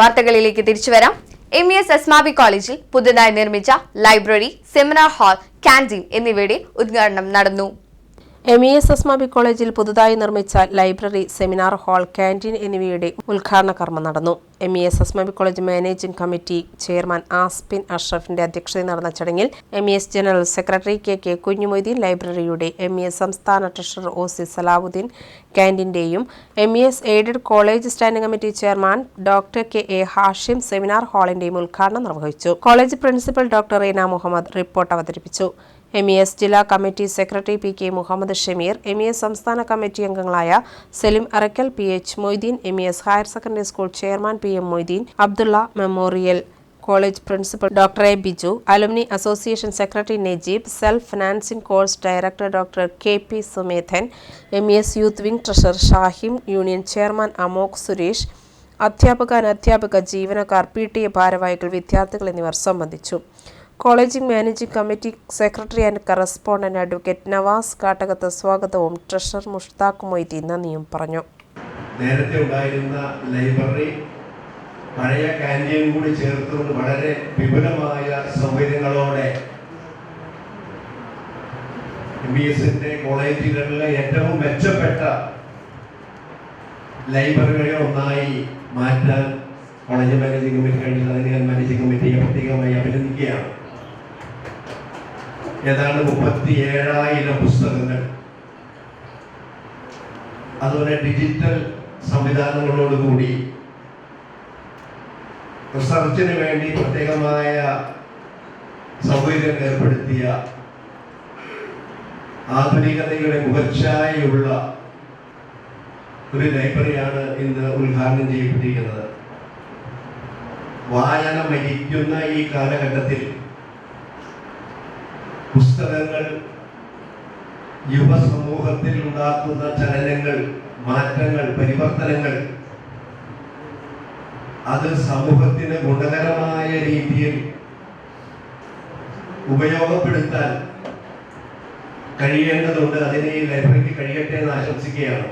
വാർത്തകളിലേക്ക് തിരിച്ചു വരാം. എം ഇ എസ് എസ്മാബി കോളേജിൽ പുതുതായി നിർമ്മിച്ച ലൈബ്രറി സെമിനാർ ഹാൾ കാന്റീൻ എന്നിവയുടെ ഉദ്ഘാടനം നടന്നു. എം ഇ എസ് എസ് മബി കോളേജിൽ പുതുതായി നിർമ്മിച്ച ലൈബ്രറി സെമിനാർ ഹാൾ ക്യാന്റീൻ എന്നിവയുടെ ഉദ്ഘാടന കർമ്മം നടന്നു. M E S S മബി college managing committee chairman Aspin അഷ്റഫിന്റെ അധ്യക്ഷതയിൽ നടന്ന ചടങ്ങിൽ M E S general secretary K K Kunjumoideen ലൈബ്രറിയുടെ എം ഇ എസ് സംസ്ഥാന treasurer O C Salavudheen ക്യാന്റീന്റെയും M E S aided college standing committee chairman doctor K A Hashim seminar ഹാളിന്റെയും ഉദ്ഘാടനം നിർവഹിച്ചു. College principal doctor Reena Muhammad report അവതരിപ്പിച്ചു. M E S ജില്ലാ committee secretary P K Muhammad Shameer M E S സംസ്ഥാന committee അംഗങ്ങളായ Selim Arakkal P H Moideen M E S higher secondary school chairman P M Moideen Abdulla memorial college principal doctor A Biju alumni association secretary Najeeb self financing course director doctor K P Sumedhan M E S youth wing treasurer Shahim union chairman അമോക് Suresh അധ്യാപക അനധ്യാപക ജീവനക്കാർ P T A ഭാരവാഹികൾ വിദ്യാർത്ഥികൾ എന്നിവർ സംബന്ധിച്ചു. കോളേജിംഗ് managing committee secretary and correspondent advocate Navas Kattakath സ്വാഗതവും treasurer Mushtaq Moythi നന്ദിയും പറഞ്ഞു. നേരത്തെ ഉണ്ടായിരുന്ന ലൈബ്രറി പഴയ ക്യാന്റീൻ കൂടി ചേർത്തുകൊണ്ട് വളരെ വിപുലമായ സൗകര്യങ്ങളോടെ എം ബി എസിന്റെ കോളേജുകളിലെ ഏറ്റവും മെച്ചപ്പെട്ട ലൈബ്രറികളെ ഒന്നായി മാറ്റാൻ കോളേജ് മാനേജിംഗ് കമ്മിറ്റി കഴിഞ്ഞാൽ അതിന് മാനേജിംഗ് കമ്മിറ്റിയെ പ്രത്യേകമായി അഭിനന്ദിക്കുകയാണ്. ഏതാണ്ട് മുപ്പത്തി ഏഴായിരം പുസ്തകങ്ങൾ. അതുപോലെ ഡിജിറ്റൽ സംവിധാനങ്ങളോടുകൂടി റിസർച്ചിന് വേണ്ടി പ്രത്യേകമായ സൗകര്യം ഏർപ്പെടുത്തിയ ആധുനികതയുടെ മുഖച്ഛായയുള്ള ഒരു ലൈബ്രറിയാണ് ഇന്ന് ഉദ്ഘാടനം ചെയ്യപ്പെട്ടിരിക്കുന്നത്. വായന മരിക്കുന്ന ഈ കാലഘട്ടത്തിൽ പുസ്തകങ്ങൾ യുവസമൂഹത്തിൽ ഉണ്ടാക്കുന്ന ചലനങ്ങൾ മാറ്റങ്ങൾ പരിവർത്തനങ്ങൾ അത് സമൂഹത്തിന് ഗുണകരമായ രീതിയിൽ ഉപയോഗപ്പെടുത്താൻ കഴിയേണ്ടതുണ്ട്. അതിനെ ഈ ലൈബ്രറിക്ക് കഴിയട്ടെ എന്ന് ആശംസിക്കുകയാണ്.